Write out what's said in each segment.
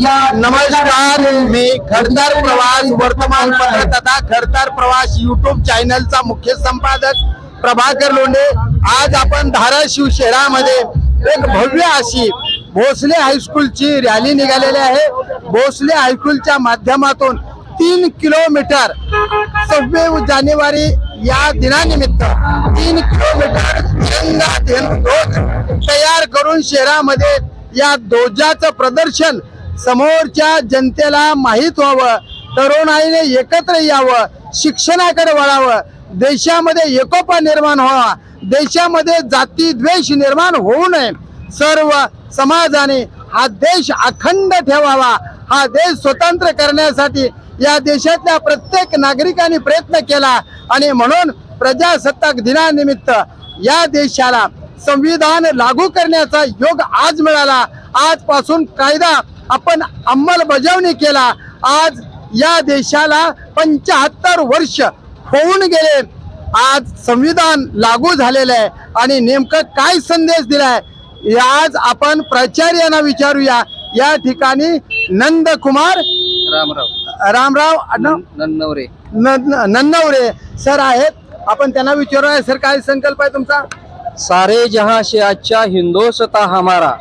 या नमस्कार मी खडतर प्रवास वर्तमानपत्र तथा खडतर प्रवास युट्यूब चॅनलचा मुख्य संपादक प्रभाकर लोंढे. आज आपण धाराशिव शहरामध्ये एक भव्य अशी भोसले हायस्कूलची रॅली निघालेली आहे. भोसले हायस्कूलच्या माध्यमातून तीन किलोमीटर सव्वीस जानेवारी या दिनानिमित्त तीन किलोमीटर तिरंगा ध्वज तयार करून शहरामध्ये या ध्वजाचं प्रदर्शन समोरच्या जनतेला माहीत व्हावं तरुणाईने एकत्र यावं शिक्षणाकडे वळावं. देशामध्ये एकोपा निर्माण व्हावा देशामध्ये जाती द्वेष निर्माण होऊ नये. सर्व समाजाने हा देश अखंड ठेवावा. हा देश स्वतंत्र करण्यासाठी या देशातल्या प्रत्येक नागरिकांनी प्रयत्न केला आणि म्हणून प्रजासत्ताक दिनानिमित्त या देशाला संविधान लागू करण्याचा योग आज मिळाला. आजपासून कायदा आपण अंमलबजावणी केला. आज या देशाला पंचाहत्तर वर्ष होऊन गेले. आज संविधान लागू झालेलं आहे आणि नेमकं काय संदेश दिलाय आज आपण प्राचार्यांना विचारूया. या ठिकाणी नंदकुमार रामराव. रामराव? नन्नवरे. न- नन्नवरे सर आहेत. आपण त्यांना विचारूया. सर काय संकल्प आहे तुमचा? सारे जहां से अच्छा हिंदोसता हमारा।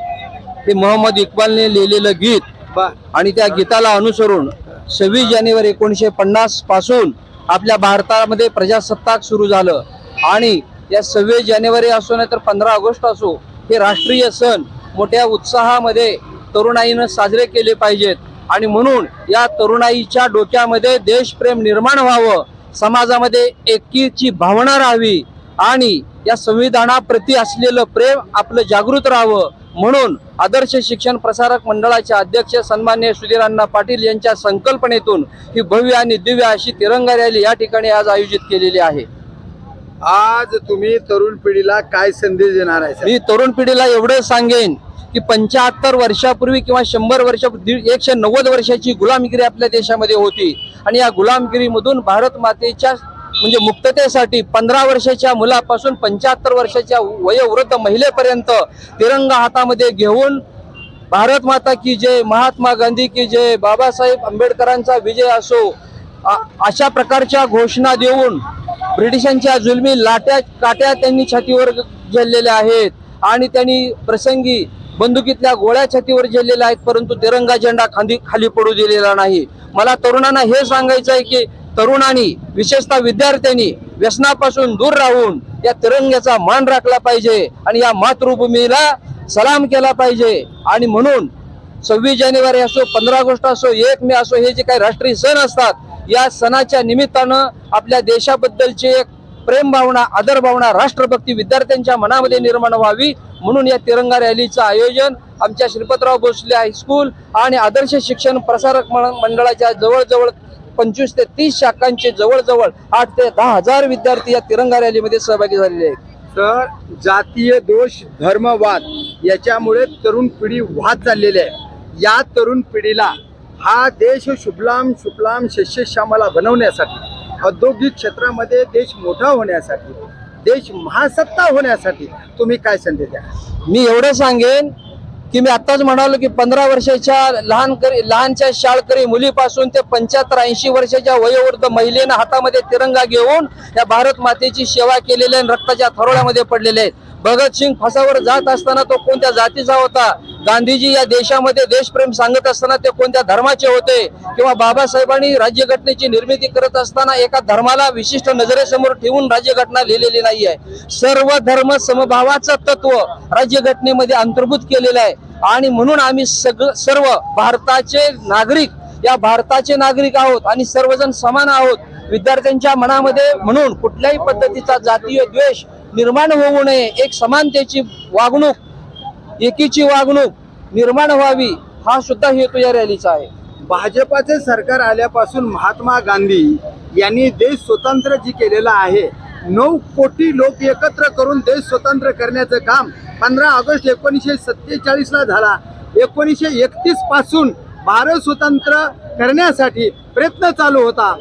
हे मोहम्मद इक्बालने लिहिलेलं गीत आणि त्या गीताला अनुसरून सव्वीस जानेवारी एकोणीसशे पन्नासपासून आपल्या भारतामध्ये प्रजासत्ताक सुरू झालं. आणि या सव्वीस जानेवारी असो नाही तर पंधरा ऑगस्ट असो हे राष्ट्रीय सण मोठ्या उत्साहामध्ये तरुणाईनं साजरे केले पाहिजेत. आणि म्हणून या तरुणाईच्या डोक्यामध्ये देशप्रेम निर्माण व्हावं समाजामध्ये एकीची भावना राहावी आणि या संविधानाप्रती असलेलं प्रेम आपलं जागृत राहावं म्हणून आदर्श शिक्षण प्रसारक मंडळाचे अध्यक्ष सन्मान्य सुधीरांना पाटील यांच्या संकल्पनेतून ही भव्य आणि दिव्य अशी तिरंगा रॅली या ठिकाणी आज आयोजित केलेली आहे आज तुम्ही तरुण पिढीला काय संदेश देणार आहे? मी तरुण पिढीला एवढं सांगेन की पंच्याहत्तर वर्षापूर्वी किंवा शंभर वर्षापूर्वी एकशे नव्वद वर्षाची गुलामगिरी आपल्या देशामध्ये होती आणि या गुलामगिरीमधून भारत मातेच्या म्हणजे मुक्ततेसाठी पंधरा वर्षाच्या मुलापासून पंच्याहत्तर वर्षाच्या वयोवृद्ध महिलेपर्यंत तिरंगा हातामध्ये घेऊन भारत माता की जय महात्मा गांधी की जय बाबासाहेब आंबेडकरांचा विजय असो अशा प्रकारच्या घोषणा देऊन ब्रिटिशांच्या जुलमी लाट्या काट्या त्यांनी छातीवर झेललेल्या आहेत आणि त्यांनी प्रसंगी बंदुकीतल्या गोळ्या छातीवर झेललेल्या आहेत परंतु तिरंगा झेंडा खांदी खाली पडू दिलेला नाही. मला तरुणांना हे सांगायचं आहे की तरुणांनी विशेषतः विद्यार्थ्यांनी व्यसनापासून दूर राहून या तिरंग्याचा मान राखला पाहिजे आणि या मातृभूमीला सलाम केला पाहिजे. आणि म्हणून सव्वीस जानेवारी असो पंधरा ऑगस्ट असो एक मे असो हे जे काही राष्ट्रीय सण असतात या सणाच्या निमित्तानं आपल्या देशाबद्दलची एक प्रेम भावना आदर भावना राष्ट्रभक्ती विद्यार्थ्यांच्या मनामध्ये निर्माण व्हावी. म्हणून या तिरंगा रॅलीचं आयोजन आमच्या श्रीपतराव भोसले हायस्कूल आणि आदर्श शिक्षण प्रसारक मंडळाच्या जवळजवळ पंचवीस ते तीस शाखांचे जवळजवळ आठ ते दहा हजार विद्यार्थी या तिरंगा रॅलीमध्ये सहभागी झालेले आहेत. सर जातीय दोष धर्मवाद याच्यामुळे तरुण पिढी वाहत चाललेली आहे. या तरुण पिढीला हा देश शुभलाम शुभलाम शस्यश्यामला बनवण्यासाठी औद्योगिक क्षेत्रामध्ये देश मोठा होण्यासाठी देश महासत्ता होण्यासाठी तुम्ही काय संदेश द्या मी एवढं सांगेन की मी आताच म्हणालो की पंधरा वर्षाच्या लहान करी लहानच्या शाळकरी मुलीपासून ते पंच्याहत्तर ऐंशी वर्षाच्या वयोवृद्ध महिलेनं हातामध्ये तिरंगा घेऊन या भारत मातेची सेवा केलेल्या आणि रक्ताच्या थरोळ्यामध्ये पडलेले आहेत. भगतसिंग फासावर जात असताना तो कोणत्या जातीचा होता? गांधीजी या देशामध्ये देशप्रेम सांगत असताना ते कोणत्या धर्माचे होते? किंवा बाबासाहेबांनी राज्यघटनेची निर्मिती करत असताना एका धर्माला विशिष्ट नजरेसमोर ठेवून राज्यघटना लिहिलेली नाही आहे सर्व धर्म समभावाचं तत्व राज्यघटनेमध्ये अंतर्भूत केलेलं आहे. आणि म्हणून आम्ही सगळं सर्व भारताचे नागरिक या भारताचे नागरिक आहोत आणि सर्वजण समान आहोत. विद्यार्थ्यांच्या मनामध्ये म्हणून कुठल्याही पद्धतीचा जातीय द्वेष निर्माण होऊ नये. एक समानतेची वागणूक एकीची वागणूक निर्माण व्हावी हा सुद्धा हेतू या रॅलीचा आहे. भाजपाचे सरकार आल्यापासून महात्मा गांधी यांनी देश स्वतंत्र जी केलेला आहे नऊ कोटी लोक एकत्र करून देश स्वतंत्र करण्याचं काम पंधरा ऑगस्ट एकोणीसशे सत्तेचाळीसला झाला. एकोणीसशे एकतीसपासून भारत स्वतंत्र करण्यासाठी प्रयत्न चालू होता.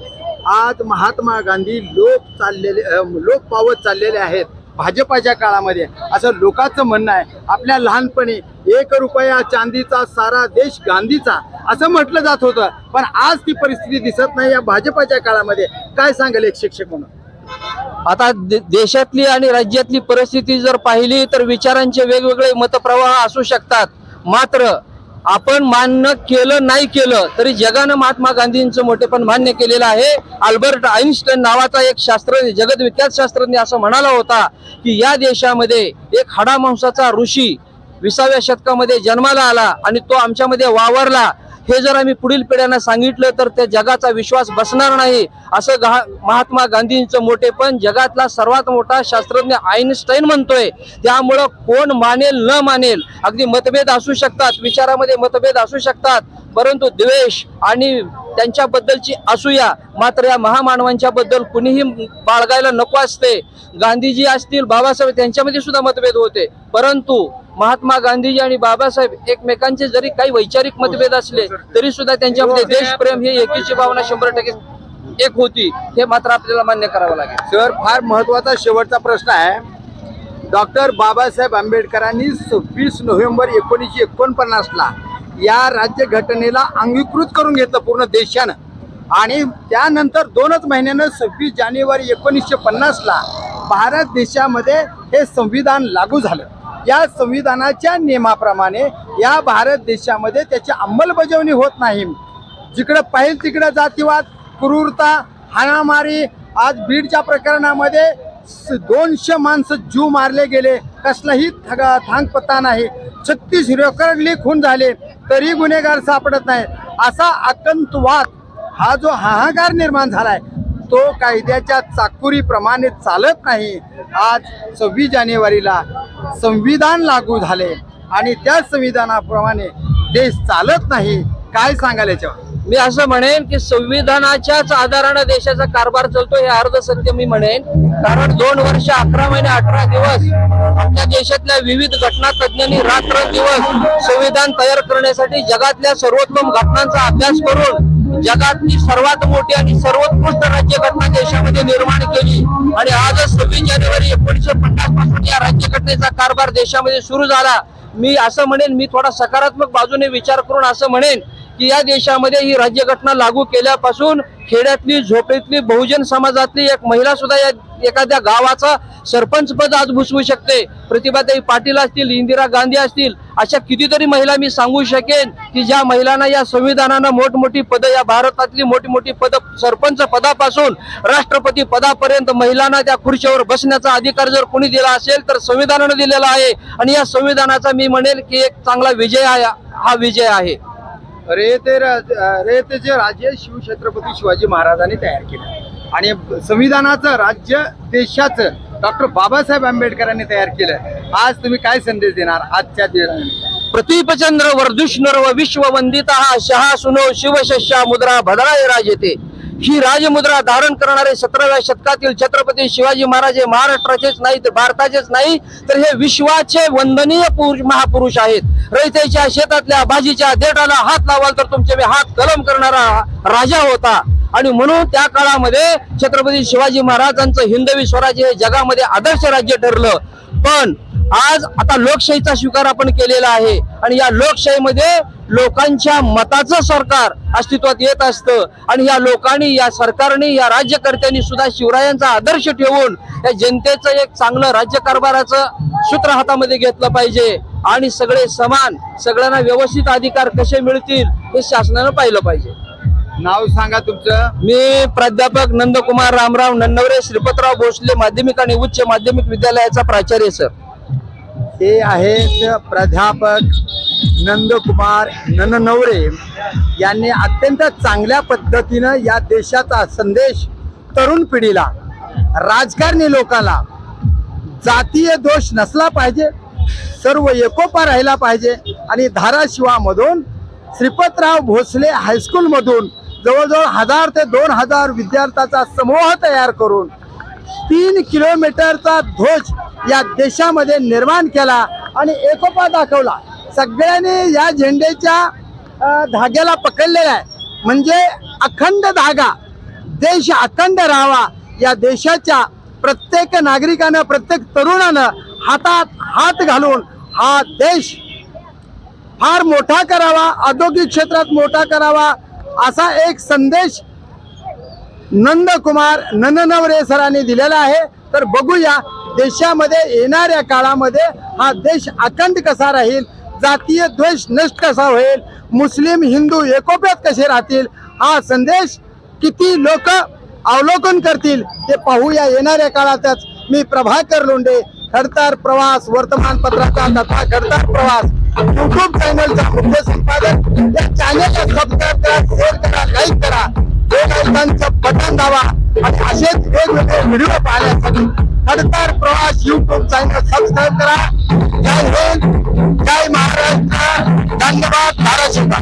आज महात्मा गांधी लोक चाललेले लोक पावत चाललेले आहेत भाजपाच्या काळामध्ये. असं लोकांचं म्हणणं आहे आपल्या लहानपणी एक रुपया चांदीचा सारा देश गांधीचा असं म्हटलं जात होतं. पण आज ती परिस्थिती दिसत नाही या भाजपाच्या काळामध्ये. काय सांगेल एक शिक्षक म्हणून? आता दे- देशातली आणि राज्यातली परिस्थिती जर पाहिली तर विचारांचे वेगवेगळे मतप्रवाह असू शकतात. मात्र आपण मान्य केलं नाही केलं तरी जगानं महात्मा गांधींचं मोठेपण मान्य केलेलं आहे. अल्बर्ट आईन्स्टाईन नावाचा एक शास्त्रज्ञ जगदविख्यात शास्त्रज्ञ असं म्हणाला होता की या देशामध्ये एक हाडामांसाचा ऋषी विसाव्या शतकामध्ये जन्माला आला आणि तो आमच्यामध्ये वावरला. हे जर आम्ही पुढील पिढ्यांना सांगितलं तर त्या जगाचा विश्वास बसणार नाही असं गा महात्मा गांधींचं मोठेपण जगातला सर्वात मोठा शास्त्रज्ञ आईन्स्टाईन म्हणतोय. त्यामुळं कोण मानेल न मानेल अगदी मतभेद असू शकतात विचारामध्ये मतभेद असू शकतात. परंतु द्वेष आणि त्यांच्याबद्दलची असूया मात्र या महामानवांच्या बद्दल कुणीही बाळगायला नको असते. गांधीजी असतील बाबासाहेब त्यांच्यामध्ये सुद्धा मतभेद होते. परंतु महात्मा गांधीजी आणि बाबासाहेब एकमेकांचे जरी काही वैचारिक मतभेद असले तरी सुद्धा त्यांच्यामध्ये देशप्रेम ही एकीची भावना शंभर टक्के एक होती. हे मात्र आपल्याला मान्य करावं लागेल. सर फार महत्त्वाचा शेवटचा प्रश्न आहे. डॉक्टर बाबासाहेब आंबेडकरांनी सव्वीस नोव्हेंबर एकोणीसशे एकोणपन्नासला या राज्यघटनेला अंगीकृत करून घेतलं पूर्ण देशानं. आणि त्यानंतर दोनच महिन्यानं सव्वीस जानेवारी एकोणीसशे पन्नासला भारत देशामध्ये हे संविधान लागू झालं. या संविधानाच्या नियमाप्रमाणे या भारत देशामध्ये त्याची अंमलबजावणी होत नाही. जिकडं पाहिजे तिकडं जातीवाद क्रूरता हाणामारी आज बीडच्या प्रकरणामध्ये स- दोनशे माणसं जीव मारले गेले. कसलाही थांग पत्ता नाही. छत्तीस रेकॉर्ड लीक होऊन झाले तरी गुन्हेगार सापडत नाही. असा आतंकवाद हा जो हाहाकार निर्माण झालाय तो कायद्याच्या चाकुरीप्रमाणे चालत नाही. आज सव्वीस जानेवारीला संविधान लागू झाले आणि त्या संविधानाप्रमाणे देश चालत नाही काय सांगाल याच्यावर? मी असं म्हणेन की संविधानाच्याच आधारानं देशाचा कारभार चालतो हे अर्ध सत्य मी म्हणेन. कारण दोन वर्ष अकरा महिने अठरा दिवस आपल्या देशातल्या विविध घटना तज्ज्ञांनी रात्र दिवस संविधान तयार करण्यासाठी जगातल्या सर्वोत्तम घटनांचा अभ्यास करून जगातली सर्वात मोठी आणि सर्वोत्कृष्ट राज्यघटना देशामध्ये निर्माण केली. आणि आजच सव्वीस जानेवारी एकोणीसशे पन्नास या राज्यघटनेचा कारभार देशामध्ये सुरू झाला. मी असं म्हणेन मी थोडा सकारात्मक बाजूने विचार करून असं म्हणेन की या देशामध्ये ही राज्यघटना लागू केल्यापासून खेड्यातली झोपेतली बहुजन समाजातली एक महिला सुद्धा या एखाद्या गावाचा सरपंच पद आज भुसवू शकते. प्रतिभाताई पाटील असतील इंदिरा गांधी असतील अशा कितीतरी महिला मी सांगू शकेन की ज्या महिलांना या संविधानानं मोठमोठी पदं या भारतातली मोठी मोठी पद सरपंच पदापासून राष्ट्रपती पदापर्यंत महिलांना त्या खुर्चीवर बसण्याचा अधिकार जर कोणी दिला असेल तर संविधानानं दिलेला आहे. आणि या संविधानाचा मी म्हणेल की एक चांगला विजय आहे हा विजय आहे. रे ते रे ते जे राज्य शिवछत्रपती शिवाजी महाराजांनी तयार केलं. आणि संविधानाचं राज्य देशाचं डॉक्टर बाबासाहेब आंबेडकरांनी तयार केलं. आज तुम्ही काय संदेश देणार आजच्या दिनानिमित्त प्रतीपचंद्र वर्धुष्णर व विश्ववंदिता शहा सुनो शिवशस्या मुद्रा भद्राय राजेते. ही राजमुद्रा धारण करणारे सतराव्या शतकातील छत्रपती शिवाजी महाराज हे महाराष्ट्राचेच नाही तर भारताचेच नाही तर हे विश्वाचे वंदनीय पुरुष महापुरुष आहेत. रयतेच्या शेतातल्या भाजीच्या देठाला हात लावाल तर तुमचे हात कलम करणारा राजा होता. आणि म्हणून त्या काळामध्ये छत्रपती शिवाजी महाराजांचं हिंदवी स्वराज्य हे जगामध्ये आदर्श राज्य ठरलं. पण आज आता लोकशाहीचा स्वीकार आपण केलेला आहे. आणि या लोकशाहीमध्ये लोकांच्या मताचं सरकार अस्तित्वात येत असतं. आणि या लोकांनी या सरकारने या राज्यकर्त्यांनी सुद्धा शिवरायांचा आदर्श ठेवून या जनतेचं एक चांगलं राज्यकारभाराचं सूत्र हातामध्ये घेतलं पाहिजे. आणि सगळे समान सगळ्यांना व्यवस्थित अधिकार कसे मिळतील हे शासनानं पाहिलं पाहिजे. नाव सांगा तुमचं. मी प्राध्यापक नंदकुमार रामराव नन्नवरे श्रीपतराव भोसले माध्यमिक आणि उच्च माध्यमिक विद्यालयाचा प्राचार्य सर. हे आहेत प्राध्यापक नंदकुमार नननवरे. यांनी अत्यंत चांगल्या पद्धतीनं या देशाचा संदेश तरुण पिढीला राजकारणी लोकांना जातीय दोष नसला पाहिजे सर्व एकोपा राहिला पाहिजे आणि धाराशिवामधून श्रीपतराव भोसले हायस्कूलमधून जवळजवळ हजार ते दोन हजार विद्यार्थ्याचा समूह तयार करून तीन किलोमीटरचा ध्वज या देशामध्ये निर्माण केला आणि एकोपा दाखवला. सगळ्यांनी या झेंड्याच्या धाग्याला पकडलेला आहे. म्हणजे अखंड धागा देश अखंड राहावा या देशाच्या प्रत्येक नागरिकानं प्रत्येक तरुणानं हातात हात घालून हा देश फार मोठा करावा औद्योगिक क्षेत्रात मोठा करावा असा एक संदेश नंदकुमार नंदनवरे सरांनी दिलेला आहे. तर बघूया देशामध्ये येणाऱ्या काळामध्ये हा देश अखंड कसा राहील? जातीय द्वेष नष्ट कसा होईल? मुस्लिम हिंदू एकोप्यात कसे राहतील? हा संदेश किती लोक अवलोकन करतील ते पाहूया येणाऱ्या काळातच. मी प्रभाकर लोंढे खडतार प्रवास वर्तमानपत्राचा तथा खडतार प्रवास युट्यूब चॅनलचा मुख्य संपादक. या चॅनलला सबस्क्राईब करा शेअर करा लाईक करा. दोन बटन दावा आणि असेच वेगवेगळे व्हिडिओ पाहण्यासाठी खडतर प्रवास युट्यूब चॅनल सबस्क्राईब करा. जय हिंद जय महाराष्ट्र. धन्यवाद धाराशिवका